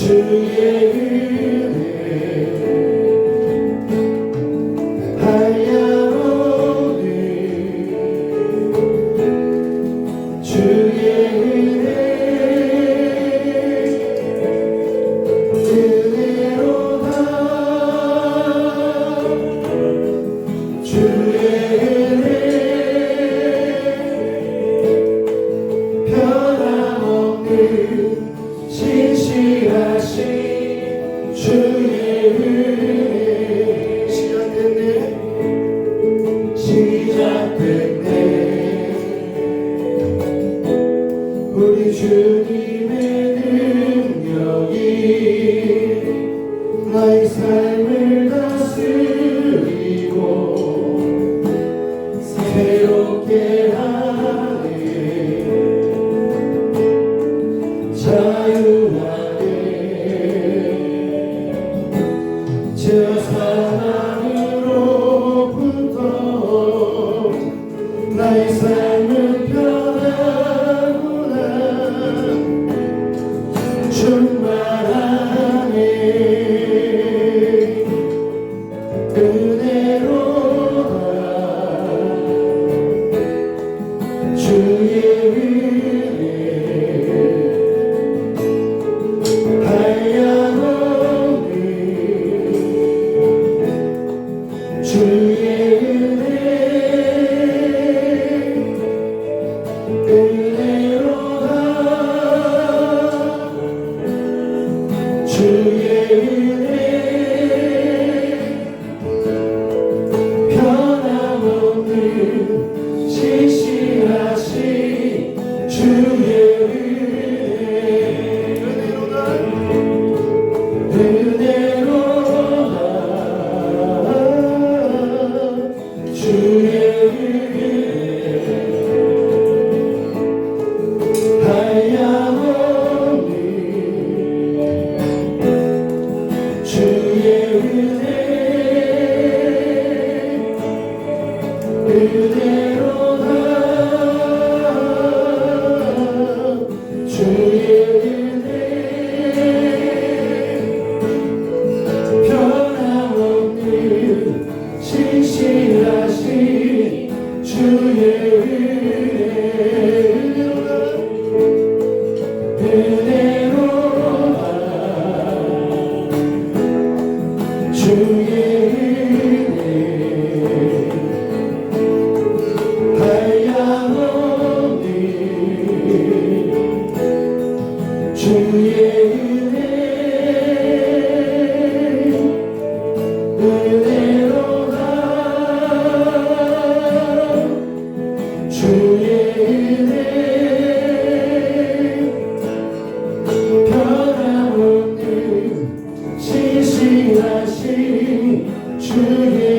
주의 은 나 하신 주의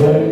Say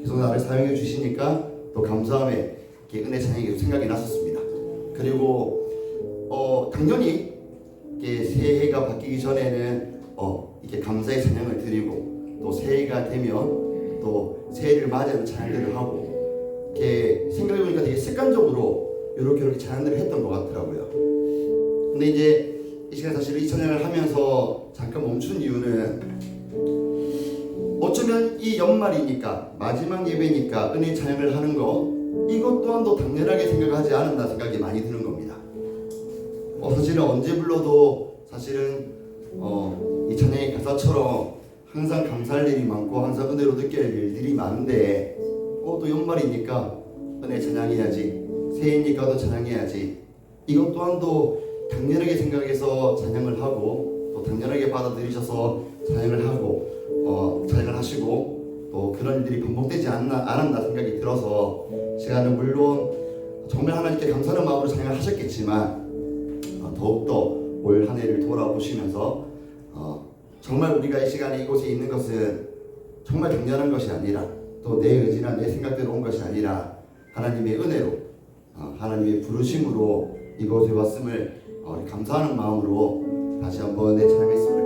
계속 나를 사용해 주시니까 또 감사함에 은혜 찬양이 생각이 났었습니다. 그리고 어 당연히 새해가 바뀌기 전에는 어 이렇게 감사의 찬양을 드리고 또 새해가 되면 또 새해를 맞이하는 찬양들을 하고 이렇게 생각해보니까 되게 습관적으로 이렇게 이렇게 찬양들을 했던 것 같더라고요. 근데 이제 이 시간 사실 이 찬양을 하면서 잠깐 멈춘 이유는 어쩌면 이 연말이니까 마지막 예배니까 은혜 찬양을 하는 거 이것 또한도 당연하게 생각하지 않았나 생각이 많이 드는 겁니다. 어, 사실은 언제 불러도 사실은 어, 이 찬양의 가사처럼 항상 감사할 일이 많고 항상 은혜로 느껴야 할 일들이 많은데 어, 또 연말이니까 은혜 찬양해야지 새해니까 도 찬양해야지 이것 또한도 당연하게 생각해서 찬양을 하고 또 당연하게 받아들이셔서 찬양을 하고 어, 찬양을 하시고 또 그런 일들이 반복되지 않나, 않았나 생각이 들어서 시간은 물론 정말 하나님께 감사하는 마음으로 찬양을 하셨겠지만 어, 더욱더 올 한 해를 돌아보시면서 어, 정말 우리가 이 시간에 이곳에 있는 것은 정말 당연한 것이 아니라 또 내 의지나 내 생각대로 온 것이 아니라 하나님의 은혜로 어, 하나님의 부르심으로 이곳에 왔음을 어, 감사하는 마음으로 다시 한번 내 찬양했으면 좋겠습니다.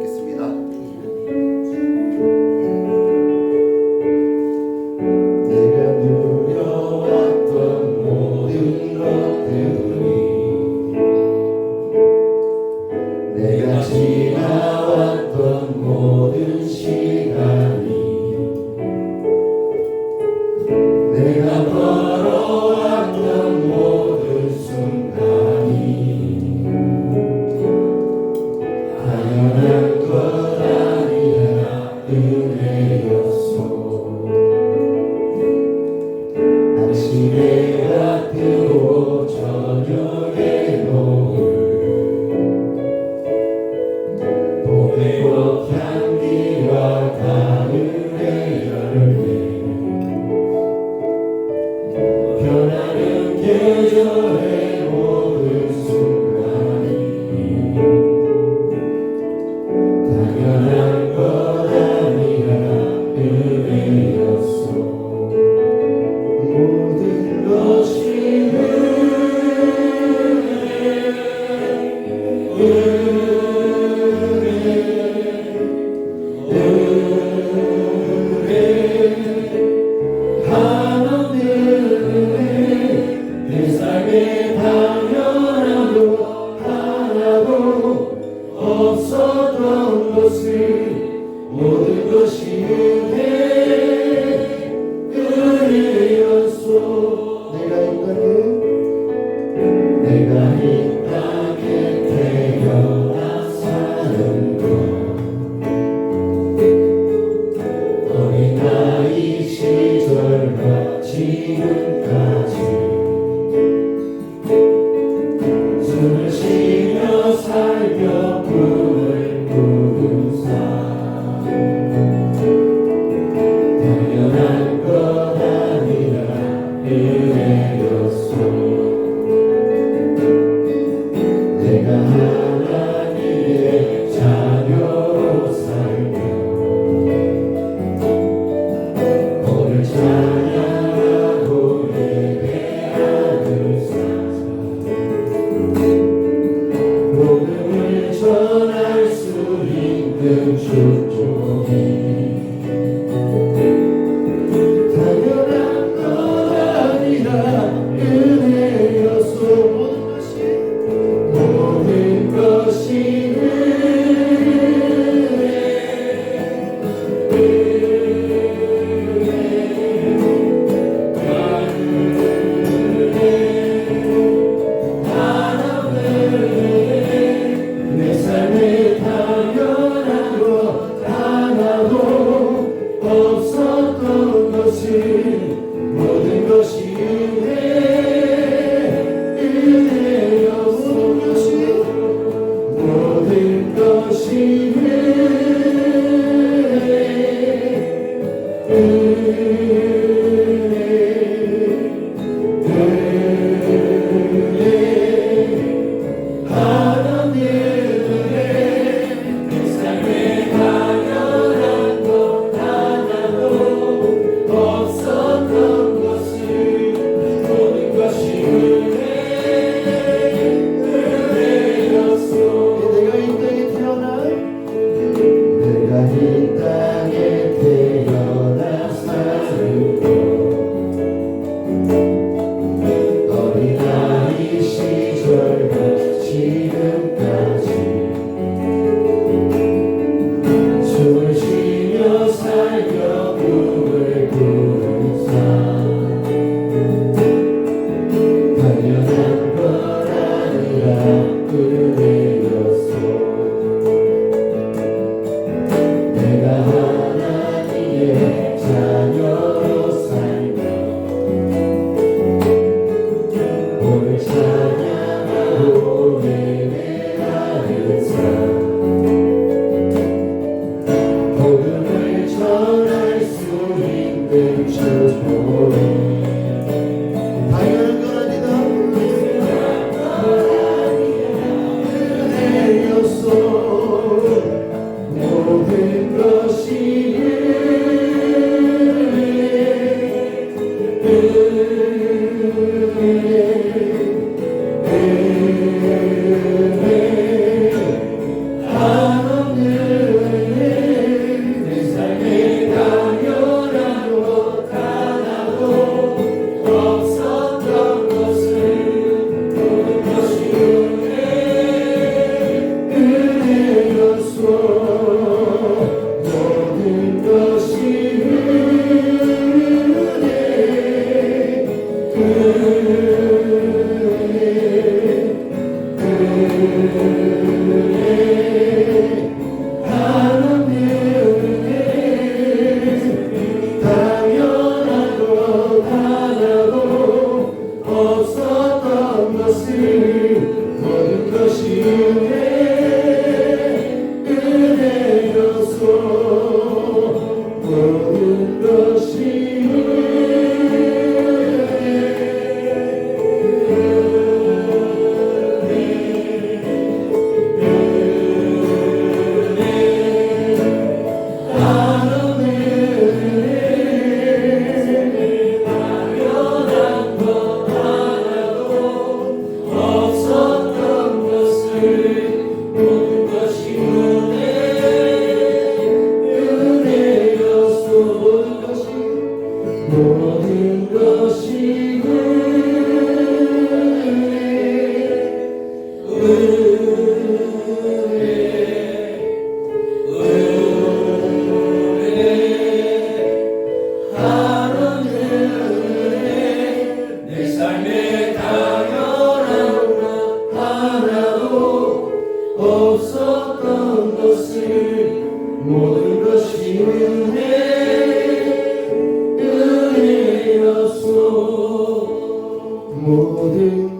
모든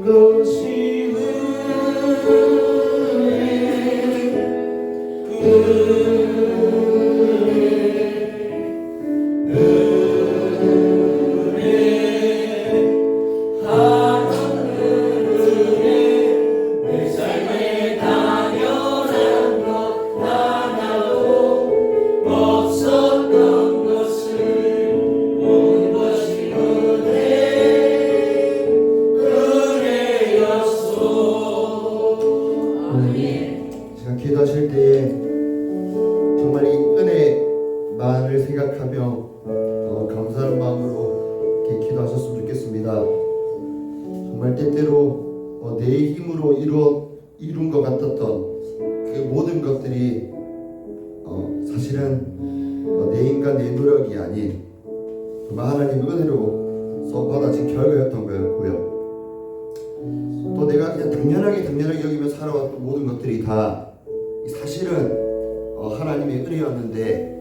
것 같았던 그 모든 것들이 어, 사실은 어, 내 인간 내 노력이 아닌 정말 하나님 은혜로 서 받아진 결과였던 거였고요. 또 내가 그냥 당연하게 당연하게 여기며 살아왔던 모든 것들이 다 사실은 어, 하나님의 은혜였는데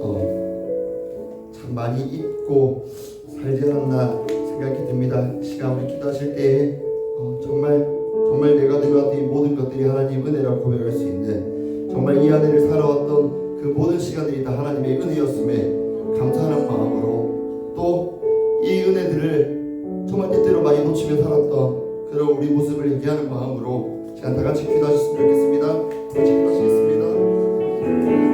어, 참 많이 잊고 살지 않았나 생각이 듭니다. 시간 우리 기도하실 때에 어, 정말 정말 내가 누구한테 이 모든 것들이 하나님 은혜라고 고백할 수 있는 정말 이 안에를 살아왔던 그 모든 시간들이 다 하나님의 은혜였음에 감사하는 마음으로 또 이 은혜들을 정말 때때로 많이 놓치며 살았던 그런 우리 모습을 얘기하는 마음으로 시간 다 같이 기도하셨으면 좋겠습니다. 같이 기도하시겠습니다.